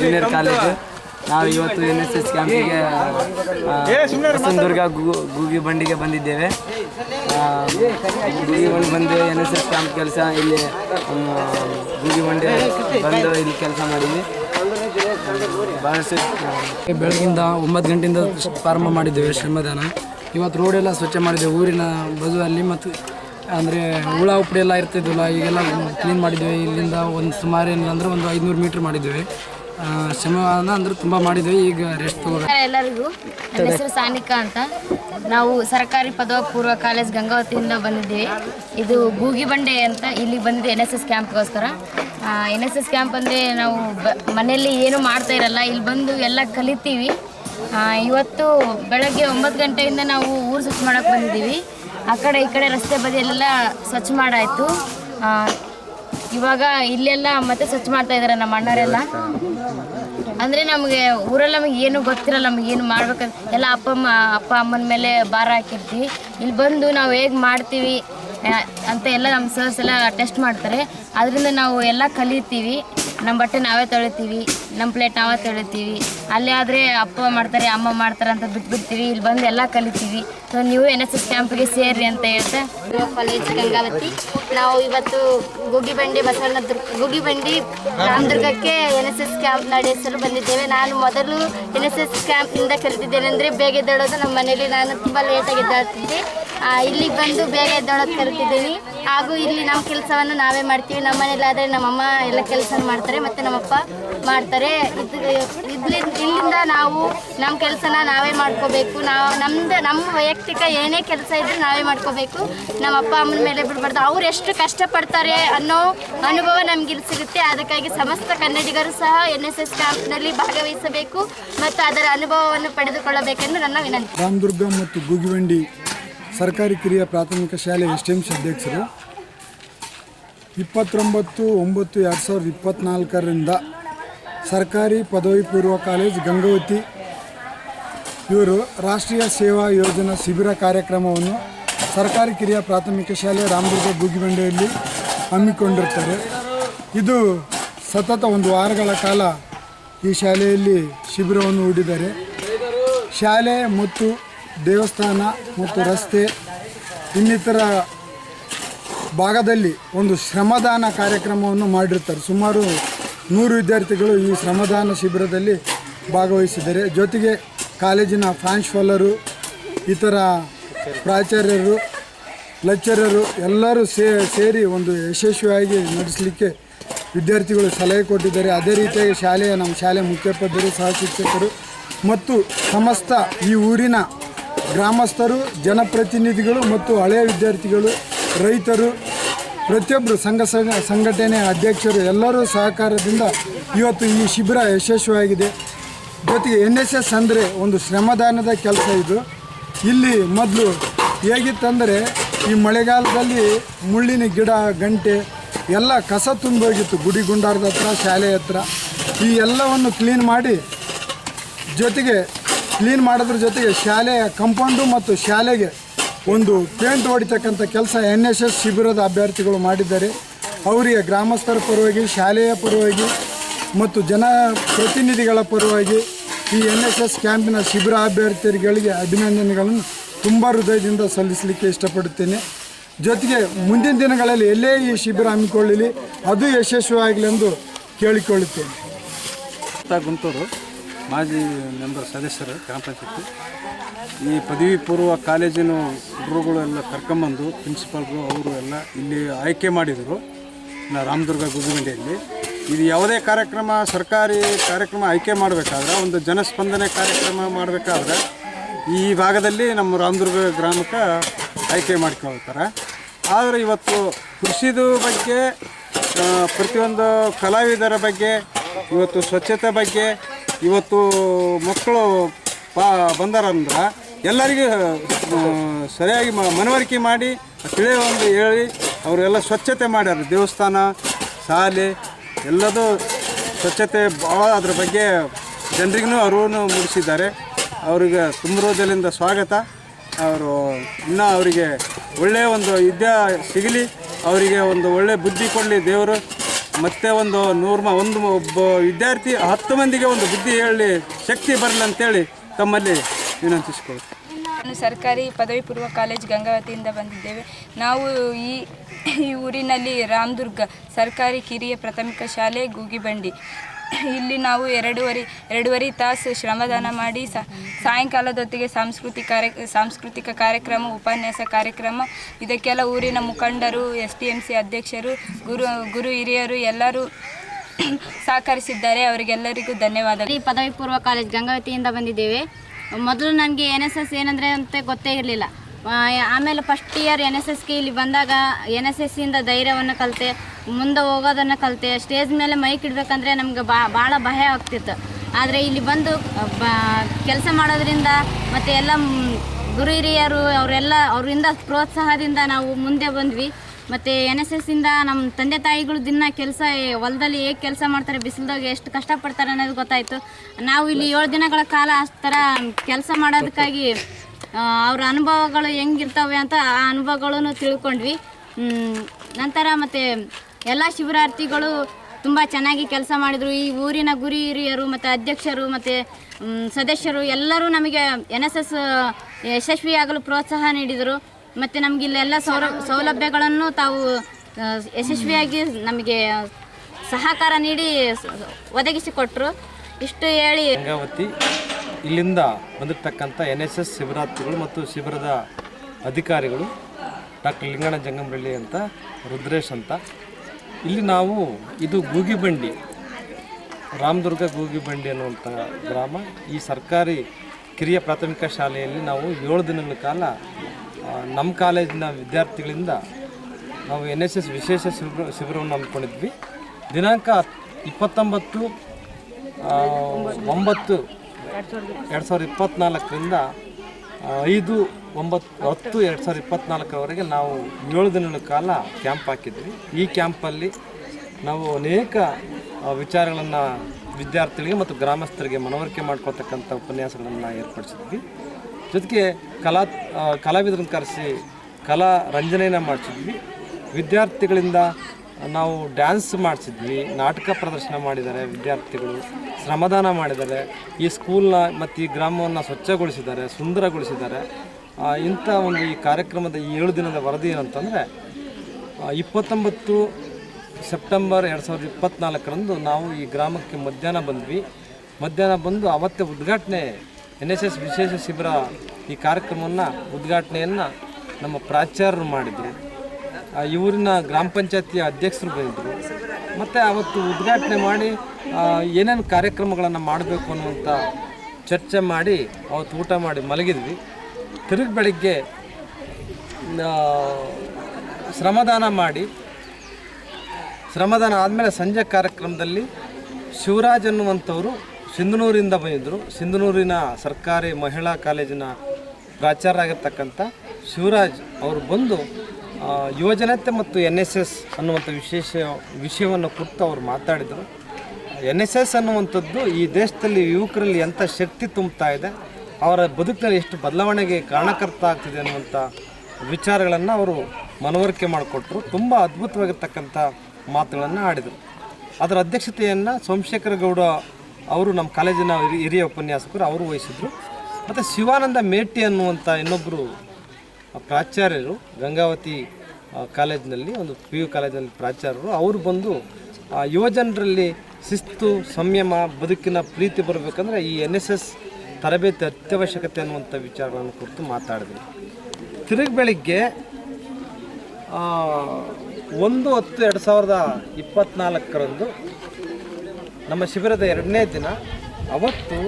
Junior college ನಾವು ಇವತ್ತು N S S ಕ್ಯಾಂಪಿಗೆ ಹೊಸದುರ್ಗ ಗು- ಗೂಗಿ ಬಂಡಿಗೆ ಬಂದಿದ್ದೇವೆ. ಗೂಗಿ ಬಂಡಿ ಬಂದು ಎನ್ ಎಸ್ ಎಸ್ ಕ್ಯಾಂಪ್ ಕೆಲಸ ಇಲ್ಲಿ ಗೂಗಿ ಬಂಡಿ ಬಂದು ಇಲ್ಲಿ ಕೆಲಸ ಮಾಡಿದ್ವಿ. ಭಾಳಷ್ಟು ಬೆಳಗಿಂದ ಒಂಬತ್ತು ಗಂಟೆಯಿಂದ ಪ್ರಾರಂಭ ಮಾಡಿದ್ದೇವೆ ಶ್ರಮದಾನ. ಇವತ್ತು ರೋಡೆಲ್ಲ ಸ್ವಚ್ಛ ಮಾಡಿದ್ದೇವೆ. ಊರಿನ ಬದುವಲ್ಲಿ ಮತ್ತು ಅಂದರೆ ಹುಳ ಉಪ್ಪಡಿ ಎಲ್ಲ ಇರ್ತಿದ್ವಲ್ಲ ಈಗೆಲ್ಲ ಕ್ಲೀನ್ ಮಾಡಿದ್ದೇವೆ. ಇಲ್ಲಿಂದ ಒಂದು ಸುಮಾರು ಏನಿಲ್ಲ ಅಂದರೆ ಒಂದು ಐದುನೂರು ಮೀಟ್ರ್ ಮಾಡಿದ್ದೇವೆ. ಆ, ತುಂಬಾ ಮಾಡಿದ್ವಿ. ಈಗ ರೆಸ್ಟ್ ಎಲ್ಲರಿಗೂ. ನನ್ನ ಹೆಸರು ಸಾನಿಕಾ ಅಂತ. ನಾವು ಸರ್ಕಾರಿ ಪದವಿ ಪೂರ್ವ ಕಾಲೇಜ್ ಗಂಗಾವತಿಯಿಂದ ಬಂದಿದ್ದೀವಿ. ಇದು ಗೂಗಿ ಬಂಡೆ ಅಂತ ಇಲ್ಲಿ ಬಂದಿದ್ದು ಎನ್ ಎಸ್ ಎಸ್ ಕ್ಯಾಂಪ್ಗೋಸ್ಕರ. ಎನ್ ಎಸ್ ಎಸ್ ಕ್ಯಾಂಪ್ ಅಂದರೆ ನಾವು ಮನೆಯಲ್ಲಿ ಏನು ಮಾಡ್ತಾ ಇರಲ್ಲ ಇಲ್ಲಿ ಬಂದು ಎಲ್ಲ ಕಲಿತೀವಿ. ಇವತ್ತು ಬೆಳಗ್ಗೆ ಒಂಬತ್ತು ಗಂಟೆಯಿಂದ ನಾವು ಊರು ಸ್ವಚ್ಛ ಮಾಡೋಕ್ಕೆ ಬಂದಿದ್ದೀವಿ. ಆ ಕಡೆ ಈ ಕಡೆ ರಸ್ತೆ ಬದಿಯಲ್ಲೆಲ್ಲ ಸ್ವಚ್ಛ ಮಾಡಾಯಿತು. ಇವಾಗ ಇಲ್ಲೆಲ್ಲ ಮತ್ತೆ ಸ್ವಚ್ಛ ಮಾಡ್ತಾ ಇದ್ದಾರೆ ನಮ್ಮ ಅಣ್ಣರೆಲ್ಲ. ಅಂದರೆ ನಮಗೆ ಊರಲ್ಲಿ ನಮಗೆ ಏನು ಗೊತ್ತಿರಲ್ಲ, ನಮಗೆ ಏನು ಮಾಡ್ಬೇಕಂತ. ಎಲ್ಲ ಅಪ್ಪ ಅಮ್ಮ, ಅಪ್ಪ ಅಮ್ಮನ ಮೇಲೆ ಭಾರ ಹಾಕಿರ್ತೀವಿ ಇಲ್ಲಿ ಬಂದು ನಾವು ಹೇಗೆ ಮಾಡ್ತೀವಿ ಅಂತ ಎಲ್ಲ ನಮ್ಮ ಸರ್ಸ್ ಎಲ್ಲ ಟೆಸ್ಟ್ ಮಾಡ್ತಾರೆ. ಅದರಿಂದ ನಾವು ಎಲ್ಲ ಕಲಿತೀವಿ. ನಮ್ಮ ಬಟ್ಟೆ ನಾವೇ ತೊಳಿತೀವಿ. ನಮ್ಮ ಪ್ಲೇಟ್ ನಾವೇ ತೊಳಿತೀವಿ. ಅಲ್ಲಿ ಆದರೆ ಅಪ್ಪ ಮಾಡ್ತಾರೆ, ಅಮ್ಮ ಮಾಡ್ತಾರೆ ಅಂತ ಬಿಟ್ಬಿಡ್ತೀವಿ. ಇಲ್ಲಿ ಬಂದು ಎಲ್ಲ ಕಲಿತೀವಿ. ಸೊ ನೀವು ಎನ್ ಎಸ್ ಎಸ್ ಕ್ಯಾಂಪ್ಗೆ ಸೇರಿ ಅಂತ ಹೇಳ್ತಾ ಕಾಲೇಜ್ ಗಂಗಾವತಿ. ನಾವು ಇವತ್ತು ಗುಗಿಬಂಡಿ ಬಸವಣ್ಣ ದುರ್ಗ ಗುಗಿಬಂಡಿ ರಾಮದುರ್ಗಕ್ಕೆ ಎನ್ ಎಸ್ ಎಸ್ ಕ್ಯಾಂಪ್ ನಡೆಸಲು ಬಂದಿದ್ದೇವೆ. ನಾನು ಮೊದಲು ಎನ್ ಎಸ್ ಎಸ್ ಕ್ಯಾಂಪಿಂದ ಕಲಿತಿದ್ದೇನೆ ಅಂದರೆ ಬೇಗ ಎದ್ದೇಳೋದು ನಮ್ಮ ಮನೇಲಿ ನಾನು ತುಂಬ ಲೇಟಾಗಿ ಎದ್ದಾಡ್ತಿದ್ದೆ ಇಲ್ಲಿಗೆ ಬಂದು ಬೇಗ ಎದ್ದೇಳೋದು ಕಲಿತಿದ್ದೀನಿ ಹಾಗೂ ಇಲ್ಲಿ ನಮ್ಮ ಕೆಲಸವನ್ನು ನಾವೇ ಮಾಡ್ತೀವಿ. ನಮ್ಮ ಮನೇಲಿ ಆದರೆ ನಮ್ಮಮ್ಮ ಎಲ್ಲ ಕೆಲಸ ಮಾಡ್ತಾರೆ, ಮತ್ತು ನಮ್ಮಪ್ಪ ಮಾಡ್ತಾರೆ. ಇಲ್ಲಿಂದ ನಾವು ನಮ್ಮ ಕೆಲಸನ ನಾವೇ ಮಾಡ್ಕೋಬೇಕು. ನಾವು ನಮ್ದು ನಮ್ಮ ವೈಯಕ್ತಿಕ ಏನೇ ಕೆಲಸ ಇದ್ರೂ ನಾವೇ ಮಾಡ್ಕೋಬೇಕು. ನಮ್ಮ ಅಪ್ಪ ಅಮ್ಮನ ಮೇಲೆ ಬಿಡಬಾರ್ದು. ಅವ್ರು ಎಷ್ಟು ಕಷ್ಟಪಡ್ತಾರೆ ಅನ್ನೋ ಅನುಭವ ನಮಗೆ ಸಿಗುತ್ತೆ. ಅದಕ್ಕಾಗಿ ಸಮಸ್ತ ಕನ್ನಡಿಗರು ಸಹ ಎನ್ ಎಸ್ ಎಸ್ ಕ್ಯಾಂಪ್ನಲ್ಲಿ ಭಾಗವಹಿಸಬೇಕು ಮತ್ತು ಅದರ ಅನುಭವವನ್ನು ಪಡೆದುಕೊಳ್ಳಬೇಕೆಂದು ನನ್ನ ವಿನಂತಿ. ರಾಮದುರ್ಗ ಮತ್ತು ಗುಗುವಂಡಿ ಸರ್ಕಾರಿ ಕಿರಿಯ ಪ್ರಾಥಮಿಕ ಶಾಲೆ ಎಸ್ ಎಂ ಅಧ್ಯಕ್ಷರು. ಇಪ್ಪತ್ತೊಂಬತ್ತು, ಒಂಬತ್ತು, ಎರಡು ಸಾವಿರದ ಇಪ್ಪತ್ತ್ನಾಲ್ಕರಿಂದ ಸರ್ಕಾರಿ ಪದವಿ ಪೂರ್ವ ಕಾಲೇಜ್ ಗಂಗಾವತಿ. ಇವರು ರಾಷ್ಟ್ರೀಯ ಸೇವಾ ಯೋಜನಾ ಶಿಬಿರ ಕಾರ್ಯಕ್ರಮವನ್ನು ಸರ್ಕಾರಿ ಕಿರಿಯ ಪ್ರಾಥಮಿಕ ಶಾಲೆ ರಾಮದುರ್ಗ ಗೂಗಿಬಂಡೆಯಲ್ಲಿ ಹಮ್ಮಿಕೊಂಡಿರ್ತಾರೆ. ಇದು ಸತತ ಒಂದು ವಾರಗಳ ಕಾಲ ಈ ಶಾಲೆಯಲ್ಲಿ ಶಿಬಿರವನ್ನು ಹೂಡಿದ್ದಾರೆ. ಶಾಲೆ ಮತ್ತು ದೇವಸ್ಥಾನ ಮತ್ತು ರಸ್ತೆ ಇನ್ನಿತರ ಭಾಗದಲ್ಲಿ ಒಂದು ಶ್ರಮದಾನ ಕಾರ್ಯಕ್ರಮವನ್ನು ಮಾಡಿರ್ತಾರೆ. ಸುಮಾರು ನೂರು ವಿದ್ಯಾರ್ಥಿಗಳು ಈ ಶ್ರಮದಾನ ಶಿಬಿರದಲ್ಲಿ ಭಾಗವಹಿಸಿದ್ದಾರೆ. ಜೊತೆಗೆ ಕಾಲೇಜಿನ ಪ್ರಾಂಶುಪಾಲರು ಇತರ ಪ್ರಾಚಾರ್ಯರು ಲೆಕ್ಚರರು ಎಲ್ಲರೂ ಸೇರಿ ಒಂದು ಯಶಸ್ವಿಯಾಗಿ ನಡೆಸಲಿಕ್ಕೆ ವಿದ್ಯಾರ್ಥಿಗಳು ಸಲಹೆ ಕೊಟ್ಟಿದ್ದಾರೆ. ಅದೇ ರೀತಿಯಾಗಿ ಶಾಲೆಯ ನಮ್ಮ ಶಾಲೆ ಮುಖ್ಯೋಪಾಧ್ಯಾಯರು, ಸಹ ಶಿಕ್ಷಕರು ಮತ್ತು ಸಮಸ್ತ ಈ ಊರಿನ ಗ್ರಾಮಸ್ಥರು, ಜನಪ್ರತಿನಿಧಿಗಳು ಮತ್ತು ಹಳೆಯ ವಿದ್ಯಾರ್ಥಿಗಳು, ರೈತರು ಪ್ರತಿಯೊಬ್ಬರು ಸಂಘ ಸಂಘ ಸಂಘಟನೆ ಅಧ್ಯಕ್ಷರು ಎಲ್ಲರೂ ಸಹಕಾರದಿಂದ ಇವತ್ತು ಈ ಶಿಬಿರ ಯಶಸ್ವಿಯಾಗಿದೆ. ಜೊತೆಗೆ ಎನ್ ಎಸ್ ಎಸ್ ಅಂದರೆ ಒಂದು ಶ್ರಮದಾನದ ಕೆಲಸ ಇದು. ಇಲ್ಲಿ ಮೊದಲು ಹೇಗಿತ್ತಂದರೆ ಈ ಮಳೆಗಾಲದಲ್ಲಿ ಮುಳ್ಳಿನ ಗಿಡ, ಗಂಟೆ, ಎಲ್ಲ ಕಸ ತುಂಬೋಗಿತ್ತು ಗುಡಿ ಗುಂಡಾರದ ಹತ್ರ, ಶಾಲೆ ಹತ್ರ. ಈ ಎಲ್ಲವನ್ನು ಕ್ಲೀನ್ ಮಾಡಿ ಜೊತೆಗೆ ಕ್ಲೀನ್ ಮಾಡೋದ್ರ ಜೊತೆಗೆ ಶಾಲೆಯ ಕಂಪೌಂಡು ಮತ್ತು ಶಾಲೆಗೆ ಒಂದು ಪೇಂಟ್ ಹೊಡಿತಕ್ಕಂಥ ಕೆಲಸ ಎನ್ ಎಸ್ ಎಸ್ ಶಿಬಿರದ ಅಭ್ಯರ್ಥಿಗಳು ಮಾಡಿದ್ದಾರೆ. ಅವರಿಗೆ ಗ್ರಾಮಸ್ಥರ ಪರವಾಗಿ, ಶಾಲೆಯ ಪರವಾಗಿ ಮತ್ತು ಜನ ಪ್ರತಿನಿಧಿಗಳ ಪರವಾಗಿ ಈ ಎನ್ ಎಸ್ ಎಸ್ ಕ್ಯಾಂಪಿನ ಶಿಬಿರ ಅಭ್ಯರ್ಥಿಗಳಿಗೆ ಅಭಿನಂದನೆಗಳನ್ನು ತುಂಬ ಹೃದಯದಿಂದ ಸಲ್ಲಿಸಲಿಕ್ಕೆ ಇಷ್ಟಪಡುತ್ತೇನೆ. ಜೊತೆಗೆ ಮುಂದಿನ ದಿನಗಳಲ್ಲಿ ಎಲ್ಲೇ ಈ ಶಿಬಿರ ಹಮ್ಮಿಕೊಳ್ಳಲಿ, ಅದು ಯಶಸ್ವಿಯಾಗಲಿ ಎಂದು ಕೇಳಿಕೊಳ್ಳುತ್ತೇನೆ. ಗುಂತೂರು ಮಾಜಿ ಮೆಂಬರ್ ಸದಸ್ಯರು ಗ್ರಾಮ ಪಂಚಾಯತಿ. ಈ ಪದವಿ ಪೂರ್ವ ಕಾಲೇಜಿನ ಗುರುಗಳು ಎಲ್ಲ ಕರ್ಕೊಂಬಂದು ಪ್ರಿನ್ಸಿಪಾಲ್ಗಳು ಅವರು ಎಲ್ಲ ಇಲ್ಲಿ ಆಯ್ಕೆ ಮಾಡಿದರು. ನಾ ರಾಮದುರ್ಗ ಗುಗುಗಂಡಿಯಲ್ಲಿ ಇದು ಯಾವುದೇ ಕಾರ್ಯಕ್ರಮ, ಸರ್ಕಾರಿ ಕಾರ್ಯಕ್ರಮ ಆಯ್ಕೆ ಮಾಡಬೇಕಾದ್ರೆ, ಒಂದು ಜನಸ್ಪಂದನೆ ಕಾರ್ಯಕ್ರಮ ಮಾಡಬೇಕಾದ್ರೆ ಈ ಭಾಗದಲ್ಲಿ ನಮ್ಮ ರಾಮದುರ್ಗ ಗ್ರಾಮಕ್ಕೆ ಆಯ್ಕೆ ಮಾಡ್ಕೊಳ್ತಾರೆ. ಆದರೆ ಇವತ್ತು ಕೃಷಿದು ಬಗ್ಗೆ ಪ್ರತಿಯೊಂದು ಕಲಾವಿದರ ಬಗ್ಗೆ, ಇವತ್ತು ಸ್ವಚ್ಛತೆ ಬಗ್ಗೆ ಇವತ್ತು ಮಕ್ಕಳು ಪಾ ಬಂದಾರಂದ್ರೆ ಎಲ್ಲರಿಗೂ ಸರಿಯಾಗಿ ಮನವರಿಕೆ ಮಾಡಿ, ತಿಳಿಯ ಒಂದು ಹೇಳಿ, ಅವರೆಲ್ಲ ಸ್ವಚ್ಛತೆ ಮಾಡ್ಯಾರ. ದೇವಸ್ಥಾನ, ಶಾಲೆ, ಎಲ್ಲದೂ ಸ್ವಚ್ಛತೆ ಭಾಳ ಅದ್ರ ಬಗ್ಗೆ ಜನರಿಗೂ ಅರಿವನ್ನು ಮೂಡಿಸಿದ್ದಾರೆ. ಅವರಿಗೆ ತುಂಬ ಸ್ವಾಗತ. ಅವರು ಇನ್ನೂ ಅವರಿಗೆ ಒಳ್ಳೆಯ ಒಂದು ವಿದ್ಯೆ ಸಿಗಲಿ, ಅವರಿಗೆ ಒಂದು ಒಳ್ಳೆಯ ಬುದ್ಧಿ ಕೊಡಲಿ ದೇವರು. ಮತ್ತೆ ಒಂದು ನೂರು ಮ ಒಂದು ಒಬ್ಬ ವಿದ್ಯಾರ್ಥಿ ಹತ್ತು ಮಂದಿಗೆ ಒಂದು ಬುದ್ಧಿ ಹೇಳಿ ಶಕ್ತಿ ಬರಲಿ ಅಂತೇಳಿ ತಮ್ಮಲ್ಲಿ ವಿನಂತಿಸಿಕೊಳ್ಳುತ್ತೇನೆ ನಾನು ಸರ್ಕಾರಿ ಪದವಿ ಪೂರ್ವ ಕಾಲೇಜ್ ಗಂಗಾವತಿಯಿಂದ ಬಂದಿದ್ದೇವೆ. ನಾವು ಈ ಈ ಊರಿನಲ್ಲಿ ರಾಮದುರ್ಗ ಸರ್ಕಾರಿ ಕಿರಿಯ ಪ್ರಾಥಮಿಕ ಶಾಲೆ ಗೂಗಿಬಂಡಿ. ಇಲ್ಲಿ ನಾವು ಎರಡೂವರೆ ಎರಡೂವರೆ ತಾಸು ಶ್ರಮದಾನ ಮಾಡಿ ಸಾಯಂಕಾಲದೊತ್ತಿಗೆ ಸಾಂಸ್ಕೃತಿಕ ಕಾರ್ಯ, ಸಾಂಸ್ಕೃತಿಕ ಕಾರ್ಯಕ್ರಮ, ಉಪನ್ಯಾಸ ಕಾರ್ಯಕ್ರಮ, ಇದಕ್ಕೆಲ್ಲ ಊರಿನ ಮುಖಂಡರು, ಎಸ್ ಟಿ ಎಂ ಸಿ ಅಧ್ಯಕ್ಷರು, ಗುರು ಗುರು ಹಿರಿಯರು ಎಲ್ಲರೂ ಸಹಕರಿಸಿದ್ದಾರೆ. ಅವರಿಗೆಲ್ಲರಿಗೂ ಧನ್ಯವಾದ ಈ ಪದವಿ ಪೂರ್ವ ಕಾಲೇಜ್ ಗಂಗಾವತಿಯಿಂದ ಬಂದಿದ್ದೇವೆ. ಮೊದಲು ನನಗೆ ಎನ್ ಎಸ್ ಎಸ್ ಏನಂದರೆ ಅಂತ ಗೊತ್ತೇ ಇರಲಿಲ್ಲ. ಆಮೇಲೆ ಫಸ್ಟ್ ಇಯರ್ ಎನ್ ಎಸ್ ಎಸ್ಗೆ ಇಲ್ಲಿ ಬಂದಾಗ ಎನ್ ಎಸ್ ಎಸ್ಸಿಂದ ಧೈರ್ಯವನ್ನು ಕಲಿತೆ, ಮುಂದೆ ಹೋಗೋದನ್ನು ಕಲಿತೆ. ಸ್ಟೇಜ್ ಮೇಲೆ ಮೈಕ್ ಇಡಬೇಕಂದ್ರೆ ನಮ್ಗೆ ಬಾ ಭಾಳ ಭಯ ಆಗ್ತಿತ್ತು. ಆದರೆ ಇಲ್ಲಿ ಬಂದು ಕೆಲಸ ಮಾಡೋದ್ರಿಂದ ಮತ್ತು ಎಲ್ಲ ಗುರು ಹಿರಿಯರು ಅವರೆಲ್ಲ ಅವರಿಂದ ಪ್ರೋತ್ಸಾಹದಿಂದ ನಾವು ಮುಂದೆ ಬಂದ್ವಿ. ಮತ್ತು ಎನ್ ಎಸ್ ಎಸ್ಸಿಂದ ನಮ್ಮ ತಂದೆ ತಾಯಿಗಳು ದಿನ ಕೆಲಸ ಹೊಲದಲ್ಲಿ ಹೇಗೆ ಕೆಲಸ ಮಾಡ್ತಾರೆ, ಬಿಸಿಲ್ದಾಗ ಎಷ್ಟು ಕಷ್ಟಪಡ್ತಾರೆ ಅನ್ನೋದು ಗೊತ್ತಾಯಿತು. ನಾವು ಇಲ್ಲಿ ಏಳು ದಿನಗಳ ಕಾಲ ಆ ಥರ ಕೆಲಸ ಮಾಡೋದಕ್ಕಾಗಿ ಅವ್ರ ಅನುಭವಗಳು ಹೆಂಗಿರ್ತವೆ ಅಂತ ಆ ಅನುಭವಗಳನ್ನು ತಿಳ್ಕೊಂಡ್ವಿ. ನಂತರ ಮತ್ತು ಎಲ್ಲ ಶಿಬಿರಾರ್ಥಿಗಳು ತುಂಬ ಚೆನ್ನಾಗಿ ಕೆಲಸ ಮಾಡಿದರು. ಈ ಊರಿನ ಗುರಿ ಹಿರಿಯರು ಮತ್ತು ಅಧ್ಯಕ್ಷರು ಮತ್ತು ಸದಸ್ಯರು ಎಲ್ಲರೂ ನಮಗೆ ಎನ್ ಎಸ್ ಎಸ್ ಯಶಸ್ವಿಯಾಗಲು ಪ್ರೋತ್ಸಾಹ ನೀಡಿದರು. ಮತ್ತು ನಮಗೆ ಇಲ್ಲೆಲ್ಲ ಸೌರ, ಸೌಲಭ್ಯಗಳನ್ನು ತಾವು ಯಶಸ್ವಿಯಾಗಿ ನಮಗೆ ಸಹಕಾರ ನೀಡಿ ಒದಗಿಸಿಕೊಟ್ರು. ಇಷ್ಟು ಹೇಳಿ. ಇಲ್ಲಿಂದ ಬಂದಿರತಕ್ಕಂಥ ಎನ್ ಎಸ್ ಎಸ್ ಶಿಬಿರಾರ್ಥಿಗಳು ಮತ್ತು ಶಿಬಿರದ ಅಧಿಕಾರಿಗಳು ಡಾಕ್ಟರ್ ಲಿಂಗಣ ಜಂಗಮರಳ್ಳಿ ಅಂತ, ರುದ್ರೇಶ್ ಅಂತ. ಇಲ್ಲಿ ನಾವು ಇದು ಗೂಗಿಬಂಡಿ ರಾಮದುರ್ಗ ಗೂಗಿಬಂಡಿ ಅನ್ನುವಂಥ ಗ್ರಾಮ. ಈ ಸರ್ಕಾರಿ ಕಿರಿಯ ಪ್ರಾಥಮಿಕ ಶಾಲೆಯಲ್ಲಿ ನಾವು ಏಳು ದಿನಗಳ ಕಾಲ ನಮ್ಮ ಕಾಲೇಜಿನ ವಿದ್ಯಾರ್ಥಿಗಳಿಂದ ನಾವು ಎನ್ ಎಸ್ ಎಸ್ ವಿಶೇಷ ಶಿಬಿರ, ಶಿಬಿರವನ್ನು ಹಮ್ಮಿಕೊಂಡಿದ್ವಿ. ದಿನಾಂಕ ಇಪ್ಪತ್ತೊಂಬತ್ತು ಒಂಬತ್ತು ಎರಡು ಸಾವಿರದ ಇಪ್ಪತ್ತ್ನಾಲ್ಕರಿಂದ ಐದು ಒಂಬತ್ತು ಹತ್ತು, ಎರಡು ಸಾವಿರದ ಇಪ್ಪತ್ತ್ನಾಲ್ಕರವರೆಗೆ ನಾವು ಏಳು ದಿನಗಳ ಕಾಲ ಕ್ಯಾಂಪ್ ಹಾಕಿದ್ವಿ. ಈ ಕ್ಯಾಂಪಲ್ಲಿ ನಾವು ಅನೇಕ ವಿಚಾರಗಳನ್ನು ವಿದ್ಯಾರ್ಥಿಗಳಿಗೆ ಮತ್ತು ಗ್ರಾಮಸ್ಥರಿಗೆ ಮನವರಿಕೆ ಮಾಡ್ಕೊಳ್ತಕ್ಕಂಥ ಉಪನ್ಯಾಸಗಳನ್ನು ಏರ್ಪಡಿಸಿದ್ವಿ. ಜೊತೆಗೆ ಕಲಾ ಕಲಾವಿದರನ್ನು ಕರೆಸಿ ಕಲಾ ರಂಜನೆಯನ್ನು ಮಾಡಿಸಿದ್ವಿ. ವಿದ್ಯಾರ್ಥಿಗಳಿಂದ ನಾವು ಡ್ಯಾನ್ಸ್ ಮಾಡಿಸಿದ್ವಿ ನಾಟಕ ಪ್ರದರ್ಶನ ಮಾಡಿದ್ದಾರೆ ವಿದ್ಯಾರ್ಥಿಗಳು, ಶ್ರಮದಾನ ಮಾಡಿದ್ದಾರೆ. ಈ ಸ್ಕೂಲ್ನ ಮತ್ತು ಈ ಗ್ರಾಮವನ್ನು ಸ್ವಚ್ಛಗೊಳಿಸಿದ್ದಾರೆ, ಸುಂದರಗೊಳಿಸಿದ್ದಾರೆ. ಇಂಥ ಒಂದು ಈ ಕಾರ್ಯಕ್ರಮದ ಈ ಏಳು ದಿನದ ವರದಿ ಏನಂತಂದರೆ ಇಪ್ಪತ್ತೊಂಬತ್ತು ಸೆಪ್ಟೆಂಬರ್ ಎರಡು ಸಾವಿರದ ಇಪ್ಪತ್ತ್ನಾಲ್ಕರಂದು ನಾವು ಈ ಗ್ರಾಮಕ್ಕೆ ಮಧ್ಯಾಹ್ನ ಬಂದ್ವಿ. ಮಧ್ಯಾಹ್ನ ಬಂದು ಅವತ್ತೇ ಉದ್ಘಾಟನೆ, ಎನ್ ಎಸ್ ಎಸ್ ವಿಶೇಷ ಶಿಬಿರ ಈ ಕಾರ್ಯಕ್ರಮವನ್ನು ಉದ್ಘಾಟನೆಯನ್ನು ನಮ್ಮ ಪ್ರಾಚಾರ್ಯರು ಮಾಡಿದರು. ಊರಿನ ಗ್ರಾಮ ಪಂಚಾಯತಿಯ ಅಧ್ಯಕ್ಷರು ಬಂದಿದ್ದರು ಮತ್ತು ಅವತ್ತು ಉದ್ಘಾಟನೆ ಮಾಡಿ ಏನೇನು ಕಾರ್ಯಕ್ರಮಗಳನ್ನು ಮಾಡಬೇಕು ಅನ್ನುವಂಥ ಚರ್ಚೆ ಮಾಡಿ ಅವತ್ತು ಊಟ ಮಾಡಿ ಮಲಗಿದ್ವಿ. ತಿರುಗಿ ಬೆಳಗ್ಗೆ ಶ್ರಮದಾನ ಮಾಡಿ, ಶ್ರಮದಾನ ಆದಮೇಲೆ ಸಂಜೆ ಕಾರ್ಯಕ್ರಮದಲ್ಲಿ ಶಿವರಾಜ್ ಅನ್ನುವಂಥವರು ಸಿಂಧನೂರಿಂದ ಬಂದಿದ್ದರು ಸಿಂಧನೂರಿನ ಸರ್ಕಾರಿ ಮಹಿಳಾ ಕಾಲೇಜಿನ ಪ್ರಾಚಾರ್ಯರಾಗಿರ್ತಕ್ಕಂಥ ಶಿವರಾಜ್ ಅವರು ಬಂದು ಯುವಜನತೆ ಮತ್ತು ಎನ್ ಎಸ್ ಎಸ್ ಅನ್ನುವಂಥ ವಿಶೇಷ ವಿಷಯವನ್ನು ಕುರಿತು ಅವರು ಮಾತಾಡಿದರು. ಎನ್ ಎಸ್ ಎಸ್ ಅನ್ನುವಂಥದ್ದು ಈ ದೇಶದಲ್ಲಿ ಯುವಕರಲ್ಲಿ ಎಂಥ ಶಕ್ತಿ ತುಂಬ್ತಾ ಇದೆ, ಅವರ ಬದುಕಿನಲ್ಲಿ ಎಷ್ಟು ಬದಲಾವಣೆಗೆ ಕಾರಣಕರ್ತ ಆಗ್ತಿದೆ ಅನ್ನುವಂಥ ವಿಚಾರಗಳನ್ನು ಅವರು ಮನವರಿಕೆ ಮಾಡಿಕೊಟ್ರು. ತುಂಬ ಅದ್ಭುತವಾಗಿರ್ತಕ್ಕಂಥ ಮಾತುಗಳನ್ನು ಆಡಿದರು. ಅದರ ಅಧ್ಯಕ್ಷತೆಯನ್ನು ಸೋಮಶೇಖರ ಗೌಡ ಅವರು ನಮ್ಮ ಕಾಲೇಜಿನ ಹಿರಿಯ ಉಪನ್ಯಾಸಕರು ಅವರು ವಹಿಸಿದರು. ಮತ್ತು ಶಿವಾನಂದ ಮೇಟಿ ಅನ್ನುವಂಥ ಇನ್ನೊಬ್ಬರು ಪ್ರಾಚಾರ್ಯರು ಗಂಗಾವತಿ ಕಾಲೇಜಿನಲ್ಲಿ, ಒಂದು ಪಿ ಯು ಕಾಲೇಜಿನಲ್ಲಿ ಪ್ರಾಚಾರ್ಯರು. ಅವರು ಬಂದು ಯುವಜನರಲ್ಲಿ ಶಿಸ್ತು, ಸಂಯಮ, ಬದುಕಿನ ಪ್ರೀತಿ ಬರಬೇಕಂದ್ರೆ ಈ ಎನ್ ಎಸ್ ಎಸ್ ತರಬೇತಿ ಅತ್ಯವಶ್ಯಕತೆ ಅನ್ನುವಂಥ ವಿಚಾರಗಳನ್ನು ಕುರಿತು ಮಾತಾಡಿದರು. ತಿರುಗಿ ಬೆಳಿಗ್ಗೆ ಒಂದು ಹತ್ತು ಎರಡು ಸಾವಿರದ ಇಪ್ಪತ್ತ್ನಾಲ್ಕರಂದು ನಮ್ಮ ಶಿಬಿರದ ಎರಡನೇ ದಿನ, ಅವತ್ತು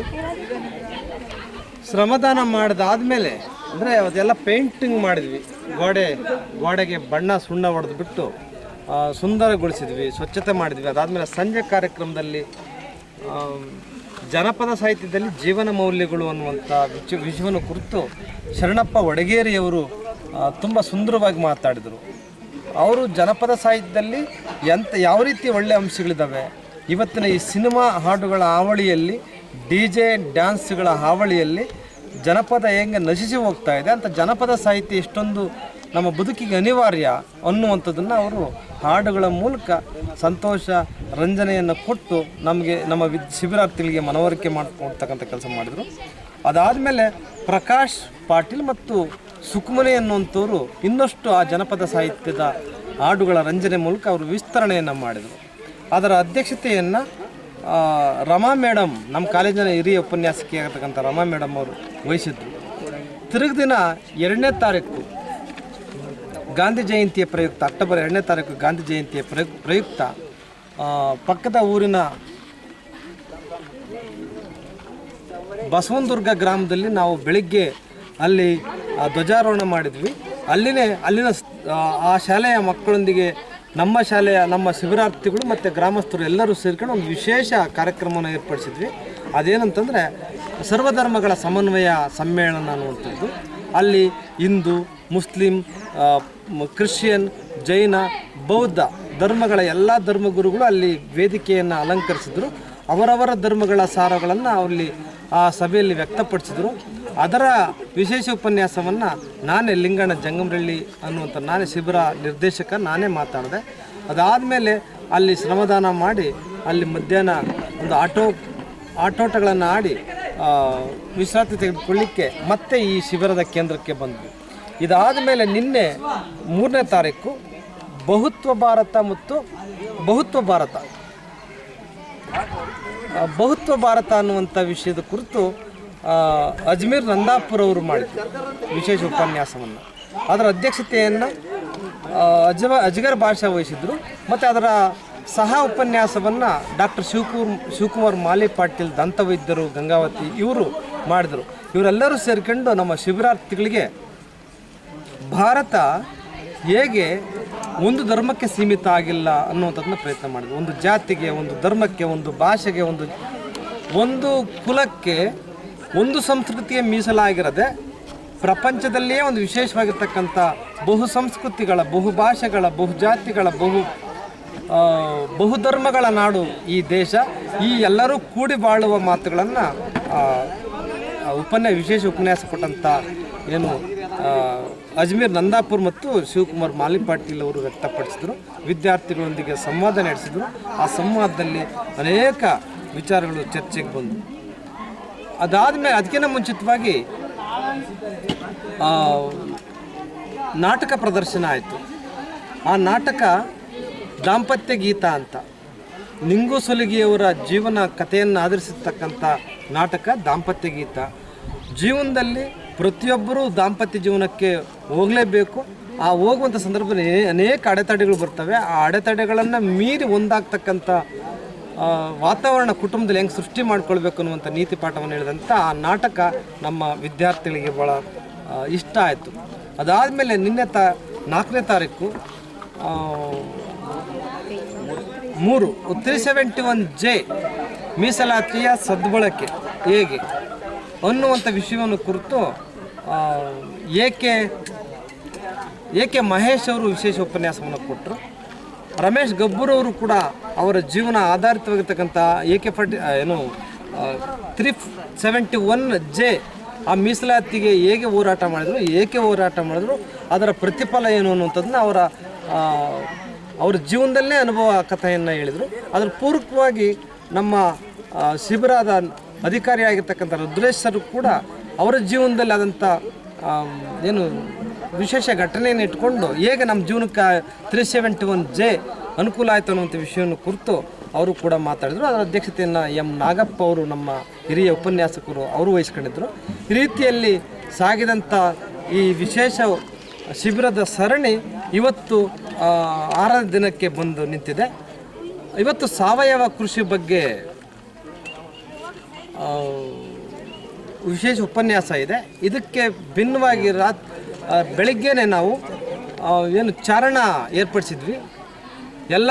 ಶ್ರಮದಾನ ಮಾಡಿದಾದ್ಮೇಲೆ ಅಂದರೆ ಅದೆಲ್ಲ ಪೇಂಟಿಂಗ್ ಮಾಡಿದ್ವಿ. ಗೋಡೆ, ಗೋಡೆಗೆ ಬಣ್ಣ ಸುಣ್ಣ ಹೊಡೆದು ಬಿಟ್ಟು ಸುಂದರಗೊಳಿಸಿದ್ವಿ, ಸ್ವಚ್ಛತೆ ಮಾಡಿದ್ವಿ. ಅದಾದಮೇಲೆ ಸಂಜೆ ಕಾರ್ಯಕ್ರಮದಲ್ಲಿ ಜನಪದ ಸಾಹಿತ್ಯದಲ್ಲಿ ಜೀವನ ಮೌಲ್ಯಗಳು ಅನ್ನುವಂಥ ವಿಚ, ವಿಷಯವನ್ನು ಕುರಿತು ಶರಣಪ್ಪ ಒಡಗೇರಿಯವರು ತುಂಬ ಸುಂದರವಾಗಿ ಮಾತಾಡಿದರು. ಅವರು ಜನಪದ ಸಾಹಿತ್ಯದಲ್ಲಿ ಎಂಥ ಯಾವ ರೀತಿ ಒಳ್ಳೆಯ ಅಂಶಗಳಿದ್ದಾವೆ ಇವತ್ತಿನ ಈ ಸಿನಿಮಾ ಹಾಡುಗಳ ಹಾವಳಿಯಲ್ಲಿ, ಡಿ ಜೆ ಡ್ಯಾನ್ಸ್ಗಳ ಹಾವಳಿಯಲ್ಲಿ ಜನಪದ ಹೆಂಗೆ ನಶಿಸಿ ಹೋಗ್ತಾ ಇದೆ ಅಂತ ಜನಪದ ಸಾಹಿತ್ಯ ಎಷ್ಟೊಂದು ನಮ್ಮ ಬದುಕಿಗೆ ಅನಿವಾರ್ಯ ಅನ್ನುವಂಥದ್ದನ್ನು ಅವರು ಹಾಡುಗಳ ಮೂಲಕ ಸಂತೋಷ, ರಂಜನೆಯನ್ನು ಕೊಟ್ಟು ನಮಗೆ ನಮ್ಮ ವಿದ್ ಶಿಬಿರಾರ್ಥಿಗಳಿಗೆ ಮನವರಿಕೆ ಮಾಡಿಕೊಡ್ತಕ್ಕಂಥ ಕೆಲಸ ಮಾಡಿದರು. ಅದಾದಮೇಲೆ ಪ್ರಕಾಶ್ ಪಾಟೀಲ್ ಮತ್ತು ಸುಕ್ಮನೆ ಅನ್ನುವಂಥವ್ರು ಇನ್ನಷ್ಟು ಆ ಜನಪದ ಸಾಹಿತ್ಯದ ಹಾಡುಗಳ ರಂಜನೆ ಮೂಲಕ ಅವರು ವಿಸ್ತರಣೆಯನ್ನು ಮಾಡಿದರು. ಅದರ ಅಧ್ಯಕ್ಷತೆಯನ್ನು ರಮಾ ಮೇಡಮ್ ನಮ್ಮ ಕಾಲೇಜಿನ ಹಿರಿಯ ಉಪನ್ಯಾಸಕಿ ಆಗಿರ್ತಕ್ಕಂಥ ರಮಾ ಮೇಡಮ್ ಅವರು ವಹಿಸಿದ್ರು. ತಿರುಗಿ ದಿನ ಎರಡನೇ ತಾರೀಕು ಗಾಂಧಿ ಜಯಂತಿಯ ಪ್ರಯುಕ್ತ, ಅಕ್ಟೋಬರ್ ಎರಡನೇ ತಾರೀಕು ಗಾಂಧಿ ಜಯಂತಿಯ ಪ್ರಯುಕ್ ಪ್ರಯುಕ್ತ ಪಕ್ಕದ ಊರಿನ ಬಸವನದುರ್ಗ ಗ್ರಾಮದಲ್ಲಿ ನಾವು ಬೆಳಿಗ್ಗೆ ಅಲ್ಲಿ ಧ್ವಜಾರೋಹಣ ಮಾಡಿದ್ವಿ. ಅಲ್ಲಿನೇ, ಅಲ್ಲಿನ ಆ ಶಾಲೆಯ ಮಕ್ಕಳೊಂದಿಗೆ ನಮ್ಮ ಶಾಲೆಯ ನಮ್ಮ ಶಿಬಿರಾರ್ಥಿಗಳು ಮತ್ತು ಗ್ರಾಮಸ್ಥರು ಎಲ್ಲರೂ ಸೇರ್ಕೊಂಡು ಒಂದು ವಿಶೇಷ ಕಾರ್ಯಕ್ರಮವನ್ನು ಏರ್ಪಡಿಸಿದ್ವಿ. ಅದೇನಂತಂದರೆ ಸರ್ವಧರ್ಮಗಳ ಸಮನ್ವಯ ಸಮ್ಮೇಳನ ಅನ್ನುವಂಥದ್ದು. ಅಲ್ಲಿ ಹಿಂದೂ, ಮುಸ್ಲಿಂ ಕ್ರಿಶ್ಚಿಯನ್, ಜೈನ, ಬೌದ್ಧ ಧರ್ಮಗಳ ಎಲ್ಲ ಧರ್ಮಗುರುಗಳು ಅಲ್ಲಿ ವೇದಿಕೆಯನ್ನು ಅಲಂಕರಿಸಿದರು. ಅವರವರ ಧರ್ಮಗಳ ಸಾರಗಳನ್ನು ಅಲ್ಲಿ ಆ ಸಭೆಯಲ್ಲಿ ವ್ಯಕ್ತಪಡಿಸಿದರು. ಅದರ ವಿಶೇಷ ಉಪನ್ಯಾಸವನ್ನು ನಾನೇ ಲಿಂಗಣ್ಣ ಜಂಗಮರಳ್ಳಿ ಅನ್ನುವಂಥ ನಾನೇ ಶಿಬಿರ ನಿರ್ದೇಶಕ ನಾನೇ ಮಾತಾಡಿದೆ. ಅದಾದಮೇಲೆ ಅಲ್ಲಿ ಶ್ರಮದಾನ ಮಾಡಿ ಅಲ್ಲಿ ಮಧ್ಯಾಹ್ನ ಒಂದು ಆಟೋ, ಆಟೋಟಗಳನ್ನು ಆಡಿ ವಿಶ್ರಾಂತಿ ತೆಗೆದುಕೊಳ್ಳಿಕ್ಕೆ ಮತ್ತೆ ಈ ಶಿಬಿರದ ಕೇಂದ್ರಕ್ಕೆ ಬಂದ್ವಿ. ಇದಾದ ಮೇಲೆ ನಿನ್ನೆ ಮೂರನೇ ತಾರೀಕು ಬಹುತ್ವ ಭಾರತ ಮತ್ತು ಬಹುತ್ವ ಭಾರತ. ಬಹುತ್ವ ಭಾರತ ಅನ್ನುವಂಥ ವಿಷಯದ ಕುರಿತು ಅಜ್ಮೀರ್ ನಂದಾಪುರ್ ಅವರು ಮಾಡಿದ್ರು ವಿಶೇಷ ಉಪನ್ಯಾಸವನ್ನು. ಅದರ ಅಧ್ಯಕ್ಷತೆಯನ್ನು ಅಜ ಅಜ್ಗರ್ ಭಾಷಾ ವಹಿಸಿದ್ರು. ಮತ್ತು ಅದರ ಸಹ ಉಪನ್ಯಾಸವನ್ನು ಡಾಕ್ಟರ್ ಶಿವಕುಮಾರ್ ಶಿವಕುಮಾರ್ ಮಾಲಿ ಪಾಟೀಲ್, ದಂತವೈದ್ಯರು, ಗಂಗಾವತಿ ಇವರು ಮಾಡಿದರು. ಇವರೆಲ್ಲರೂ ಸೇರಿಕೊಂಡು ನಮ್ಮ ಶಿಬಿರಾರ್ಥಿಗಳಿಗೆ ಭಾರತ ಹೇಗೆ ಒಂದು ಧರ್ಮಕ್ಕೆ ಸೀಮಿತ ಆಗಿಲ್ಲ ಅನ್ನುವಂಥದ್ದನ್ನ ಪ್ರಯತ್ನ ಮಾಡಿದ್ರು. ಒಂದು ಜಾತಿಗೆ, ಒಂದು ಧರ್ಮಕ್ಕೆ, ಒಂದು ಭಾಷೆಗೆ, ಒಂದು ಒಂದು ಕುಲಕ್ಕೆ ಒಂದು ಸಂಸ್ಕೃತಿಗೆ ಮೀಸಲಾಗಿರದೆ ಪ್ರಪಂಚದಲ್ಲಿಯೇ ಒಂದು ವಿಶೇಷವಾಗಿರ್ತಕ್ಕಂಥ ಬಹು ಸಂಸ್ಕೃತಿಗಳ, ಬಹು ಭಾಷೆಗಳ, ಬಹು ಜಾತಿಗಳ, ಬಹು ಬಹುಧರ್ಮಗಳ ನಾಡು ಈ ದೇಶ. ಈ ಎಲ್ಲರೂ ಕೂಡಿ ಬಾಳುವ ಮಾತುಗಳನ್ನು ಉಪನ್ಯಾಸ ವಿಶೇಷ ಉಪನ್ಯಾಸ ಕೊಟ್ಟಂಥ ಏನು ಅಜ್ಮೀರ್ ನಂದಾಪುರ್ ಮತ್ತು ಶಿವಕುಮಾರ್ ಮಾಲಿ ಪಾಟೀಲ್ ಅವರು ವ್ಯಕ್ತಪಡಿಸಿದರು. ವಿದ್ಯಾರ್ಥಿಗಳೊಂದಿಗೆ ಸಂವಾದ ನಡೆಸಿದರು. ಆ ಸಂವಾದದಲ್ಲಿ ಅನೇಕ ವಿಚಾರಗಳು ಚರ್ಚೆಗೆ ಬಂದವು. ಅದಾದಮೇಲೆ ಅದಕ್ಕಿಂತ ಮುಂಚಿತವಾಗಿ ನಾಟಕ ಪ್ರದರ್ಶನ ಆಯಿತು. ಆ ನಾಟಕ ದಾಂಪತ್ಯ ಗೀತ ಅಂತ. ನಿಂಗು ಸುಲಿಗಿಯವರ ಜೀವನ ಕಥೆಯನ್ನು ಆಧರಿಸಿರ್ತಕ್ಕಂಥ ನಾಟಕ ದಾಂಪತ್ಯ ಗೀತ. ಜೀವನದಲ್ಲಿ ಪ್ರತಿಯೊಬ್ಬರೂ ದಾಂಪತ್ಯ ಜೀವನಕ್ಕೆ ಹೋಗಲೇಬೇಕು. ಆ ಹೋಗುವಂಥ ಸಂದರ್ಭದಲ್ಲಿ ಅನೇಕ ಅಡೆತಡೆಗಳು ಬರ್ತವೆ. ಆ ಅಡೆತಡೆಗಳನ್ನು ಮೀರಿ ಒಂದಾಗ್ತಕ್ಕಂಥ ವಾತಾವರಣ ಕುಟುಂಬದಲ್ಲಿ ಹೆಂಗೆ ಸೃಷ್ಟಿ ಮಾಡ್ಕೊಳ್ಬೇಕು ಅನ್ನುವಂಥ ನೀತಿ ಪಾಠವನ್ನು ಹೇಳಿದಂಥ ಆ ನಾಟಕ ನಮ್ಮ ವಿದ್ಯಾರ್ಥಿಗಳಿಗೆ ಭಾಳ ಇಷ್ಟ ಆಯಿತು. ಅದಾದಮೇಲೆ ನಿನ್ನೆ ತಾ, ನಾಲ್ಕನೇ ತಾರೀಕು ಮೂರು ತ್ರೀ ಸೆವೆಂಟಿ ಒನ್ ಜೆ, ಮೀಸಲಾತಿಯ ಸದ್ಬಳಕೆ ಹೇಗೆ ಅನ್ನುವಂಥ ವಿಷಯವನ್ನು ಕುರಿತು ಏಕೆ ಏಕೆ ಮಹೇಶ್ ಅವರು ವಿಶೇಷ ಉಪನ್ಯಾಸವನ್ನು ಕೊಟ್ಟರು ರಮೇಶ್ ಗಬ್ಬೂರವರು ಕೂಡ ಅವರ ಜೀವನ ಆಧಾರಿತವಾಗಿರ್ತಕ್ಕಂಥ ಎ ಕೆ ಫಾರ್ಟಿ ಏನು ತ್ರೀ ಸೆವೆಂಟಿ ಒನ್ ಜೆ ಆ ಮೀಸಲಾತಿಗೆ ಹೇಗೆ ಹೋರಾಟ ಮಾಡಿದ್ರು, ಏಕೆ ಹೋರಾಟ ಮಾಡಿದ್ರು, ಅದರ ಪ್ರತಿಫಲ ಏನು ಅನ್ನುವಂಥದ್ದನ್ನ ಅವರ ಅವ್ರ ಜೀವನದಲ್ಲೇ ಅನುಭವ ಕಥೆಯನ್ನು ಹೇಳಿದರು. ಅದರ ಪೂರಕವಾಗಿ ನಮ್ಮ ಶಿಬಿರದ ಅಧಿಕಾರಿಯಾಗಿರ್ತಕ್ಕಂಥ ರುದ್ರೇಶ್ ಸರ್ ಕೂಡ ಅವರ ಜೀವನದಲ್ಲಿ ಆದಂಥ ಏನು ವಿಶೇಷ ಘಟನೆಯನ್ನು ಇಟ್ಕೊಂಡು ಹೇಗೆ ನಮ್ಮ ಜೀವನಕ್ಕೆ ತ್ರೀ ಸೆವೆಂಟಿ ಒನ್ ಜೆ ಅನುಕೂಲ ಆಯಿತು ಅನ್ನುವಂಥ ವಿಷಯವನ್ನು ಕುರಿತು ಅವರು ಕೂಡ ಮಾತಾಡಿದರು. ಅದರ ಅಧ್ಯಕ್ಷತೆಯನ್ನು ಎಂ ನಾಗಪ್ಪ ಅವರು ನಮ್ಮ ಹಿರಿಯ ಉಪನ್ಯಾಸಕರು ಅವರು ವಹಿಸ್ಕೊಂಡಿದ್ದರು ಈ ರೀತಿಯಲ್ಲಿ ಸಾಗಿದಂಥ ಈ ವಿಶೇಷ ಶಿಬಿರದ ಸರಣಿ ಇವತ್ತು ಆರನೇ ದಿನಕ್ಕೆ ಬಂದು ನಿಂತಿದೆ. ಇವತ್ತು ಸಾವಯವ ಕೃಷಿ ಬಗ್ಗೆ ವಿಶೇಷ ಉಪನ್ಯಾಸ ಇದೆ. ಇದಕ್ಕೆ ಭಿನ್ನವಾಗಿ ರಾತ್ ಬೆಳಿಗ್ಗೆನೆ ನಾವು ಏನು ಚಾರಣ ಏರ್ಪಡಿಸಿದ್ವಿ. ಎಲ್ಲ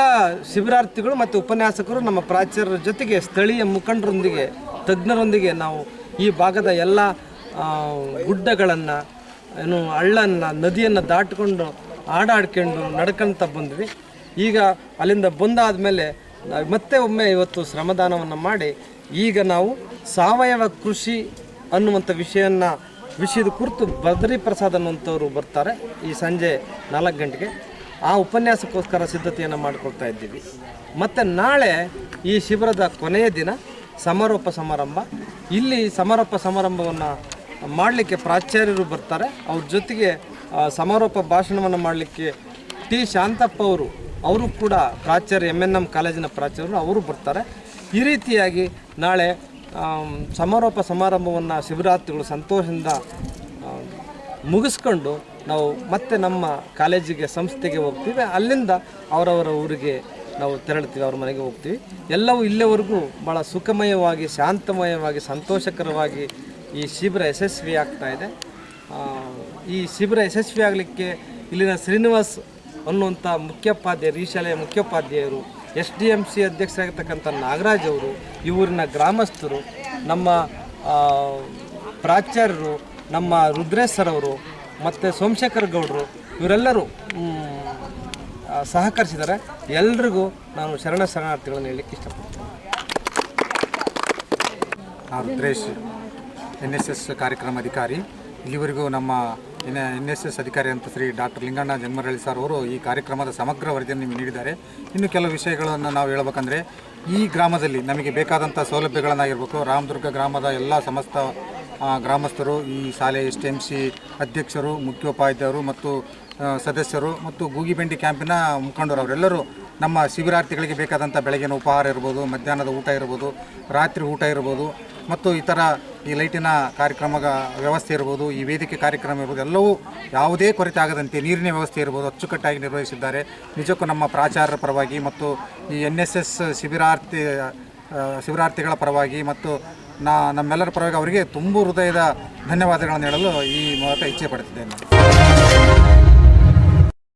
ಶಿಬಿರಾರ್ಥಿಗಳು ಮತ್ತು ಉಪನ್ಯಾಸಕರು ನಮ್ಮ ಪ್ರಾಚಾರ್ಯರ ಜೊತೆಗೆ ಸ್ಥಳೀಯ ಮುಖಂಡರೊಂದಿಗೆ, ತಜ್ಞರೊಂದಿಗೆ ನಾವು ಈ ಭಾಗದ ಎಲ್ಲ ಗುಡ್ಡಗಳನ್ನು, ಏನು ಹಳ್ಳನ್ನು, ನದಿಯನ್ನು ದಾಟಿಕೊಂಡು ಆಡಾಡ್ಕೊಂಡು ನಡ್ಕೊಂತ ಬಂದ್ವಿ. ಈಗ ಅಲ್ಲಿಂದ ಬಂದಾದ ಮೇಲೆ ಮತ್ತೆ ಒಮ್ಮೆ ಇವತ್ತು ಶ್ರಮದಾನವನ್ನು ಮಾಡಿ, ಈಗ ನಾವು ಸಾವಯವ ಕೃಷಿ ಅನ್ನುವಂಥ ವಿಷಯವನ್ನು ವಿಷಯದ ಕುರಿತು ಬದ್ರಿ ಪ್ರಸಾದ್ ಅನ್ನುವಂಥವ್ರು ಬರ್ತಾರೆ. ಈ ಸಂಜೆ ನಾಲ್ಕು ಗಂಟೆಗೆ ಆ ಉಪನ್ಯಾಸಕ್ಕೋಸ್ಕರ ಸಿದ್ಧತೆಯನ್ನು ಮಾಡಿಕೊಳ್ತಾ ಇದ್ದೀವಿ. ಮತ್ತು ನಾಳೆ ಈ ಶಿಬಿರದ ಕೊನೆಯ ದಿನ ಸಮಾರೋಪ ಸಮಾರಂಭ. ಇಲ್ಲಿ ಸಮಾರೋಪ ಸಮಾರಂಭವನ್ನು ಮಾಡಲಿಕ್ಕೆ ಪ್ರಾಚಾರ್ಯರು ಬರ್ತಾರೆ. ಅವ್ರ ಜೊತೆಗೆ ಸಮಾರೋಪ ಭಾಷಣವನ್ನು ಮಾಡಲಿಕ್ಕೆ ಟಿ ಶಾಂತಪ್ಪ ಅವರು ಅವರು ಕೂಡ ಪ್ರಾಚಾರ್ಯ ಎಂ ಎನ್ ಎಂ ಕಾಲೇಜಿನ ಪ್ರಾಚಾರ್ಯರು, ಅವರು ಬರ್ತಾರೆ. ಈ ರೀತಿಯಾಗಿ ನಾಳೆ ಸಮಾರೋಪ ಸಮಾರಂಭವನ್ನು ಶಿವರಾತ್ರಿಗಳು ಸಂತೋಷದಿಂದ ಮುಗಿಸ್ಕೊಂಡು ನಾವು ಮತ್ತೆ ನಮ್ಮ ಕಾಲೇಜಿಗೆ ಸಂಸ್ಥೆಗೆ ಹೋಗ್ತೀವಿ. ಅಲ್ಲಿಂದ ಅವರವರ ಊರಿಗೆ ನಾವು ತೆರಳ್ತೀವಿ, ಅವ್ರ ಮನೆಗೆ ಹೋಗ್ತೀವಿ. ಎಲ್ಲವೂ ಇಲ್ಲಿಯವರೆಗೂ ಭಾಳ ಸುಖಮಯವಾಗಿ, ಶಾಂತಮಯವಾಗಿ, ಸಂತೋಷಕರವಾಗಿ ಈ ಶಿಬಿರ ಯಶಸ್ವಿ ಆಗ್ತಾ ಇದೆ. ಈ ಶಿಬಿರ ಯಶಸ್ವಿ ಆಗಲಿಕ್ಕೆ ಇಲ್ಲಿನ ಶ್ರೀನಿವಾಸ್ ಅನ್ನುವಂಥ ಮುಖ್ಯೋಪಾಧ್ಯಾಯರು ಈ ಶಾಲೆಯ ಮುಖ್ಯೋಪಾಧ್ಯಾಯರು ಎಸ್ ಡಿ ಎಂ ಸಿ ಅಧ್ಯಕ್ಷರಾಗಿರ್ತಕ್ಕಂಥ ನಾಗರಾಜ್ ಅವರು ಇವರಿನ ಗ್ರಾಮಸ್ಥರು, ನಮ್ಮ ಪ್ರಾಚಾರ್ಯರು, ನಮ್ಮ ರುದ್ರೇಶ್ ಸರ್ ಅವರು, ಮತ್ತು ಸೋಮಶೇಖರ್ ಗೌಡರು, ಇವರೆಲ್ಲರೂ ಸಹಕರಿಸಿದ್ದಾರೆ. ಎಲ್ರಿಗೂ ನಾನು ಶರಣ ಶರಣಾರ್ಥಿಗಳನ್ನು ಹೇಳಲಿಕ್ಕೆ ಇಷ್ಟಪಡ್ತೀನಿ. ರುದ್ರೇಶ್, ಎನ್ ಎಸ್ ಎಸ್ ಕಾರ್ಯಕ್ರಮ ಅಧಿಕಾರಿ. ಇಲ್ಲಿವರೆಗೂ ನಮ್ಮ ಎನ್ ಎನ್ ಎಸ್ ಎಸ್ ಅಧಿಕಾರಿ ಅಂತ ಶ್ರೀ ಡಾಕ್ಟರ್ ಲಿಂಗಣ್ಣ ಜನ್ಮರಳ್ಳಿ ಸರ್ ಅವರು ಈ ಕಾರ್ಯಕ್ರಮದ ಸಮಗ್ರ ವರದಿಯನ್ನು ನಿಮಗೆ ನೀಡಿದ್ದಾರೆ. ಇನ್ನು ಕೆಲವು ವಿಷಯಗಳನ್ನು ನಾವು ಹೇಳಬೇಕಂದ್ರೆ, ಈ ಗ್ರಾಮದಲ್ಲಿ ನಮಗೆ ಬೇಕಾದಂಥ ಸೌಲಭ್ಯಗಳನ್ನಾಗಿರ್ಬೇಕು. ರಾಮದುರ್ಗ ಗ್ರಾಮದ ಎಲ್ಲ ಸಮಸ್ತ ಗ್ರಾಮಸ್ಥರು, ಈ ಶಾಲೆ ಎಸ್ ಟಿ ಎಂ ಸಿ ಅಧ್ಯಕ್ಷರು, ಮುಖ್ಯೋಪಾಧ್ಯಾಯರು ಮತ್ತು ಸದಸ್ಯರು ಮತ್ತು ಗೂಗಿಬೆಂಡಿ ಕ್ಯಾಂಪಿನ ಮುಖಂಡರು ಅವರೆಲ್ಲರೂ ನಮ್ಮ ಶಿಬಿರಾರ್ಥಿಗಳಿಗೆ ಬೇಕಾದಂಥ ಬೆಳಗಿನ ಉಪಹಾರ ಇರ್ಬೋದು, ಮಧ್ಯಾಹ್ನದ ಊಟ ಇರ್ಬೋದು, ರಾತ್ರಿ ಊಟ ಇರ್ಬೋದು ಮತ್ತು ಇತರ ಈ ಲೈಟಿನ ಕಾರ್ಯಕ್ರಮ ವ್ಯವಸ್ಥೆ ಇರ್ಬೋದು, ಈ ವೇದಿಕೆ ಕಾರ್ಯಕ್ರಮ ಇರ್ಬೋದು, ಎಲ್ಲವೂ ಯಾವುದೇ ಕೊರತೆ ಆಗದಂತೆ ನೀರಿನ ವ್ಯವಸ್ಥೆ ಇರ್ಬೋದು ಅಚ್ಚುಕಟ್ಟಾಗಿ ನಿರ್ವಹಿಸಿದ್ದಾರೆ. ನಿಜಕ್ಕೂ ನಮ್ಮ ಪ್ರಾಚಾರ್ಯರ ಪರವಾಗಿ ಮತ್ತು ಈ ಎನ್ ಎಸ್ ಎಸ್ ಶಿಬಿರಾರ್ಥಿ ಶಿಬಿರಾರ್ಥಿಗಳ ಪರವಾಗಿ ಮತ್ತು ನಾ, ನಮ್ಮೆಲ್ಲರ ಪರವಾಗಿ ಅವರಿಗೆ ತುಂಬು ಹೃದಯದ ಧನ್ಯವಾದಗಳನ್ನು ಹೇಳಲು ಈ ಮೂಲಕ ಇಚ್ಛೆ ಪಡ್ತಿದ್ದೇನೆ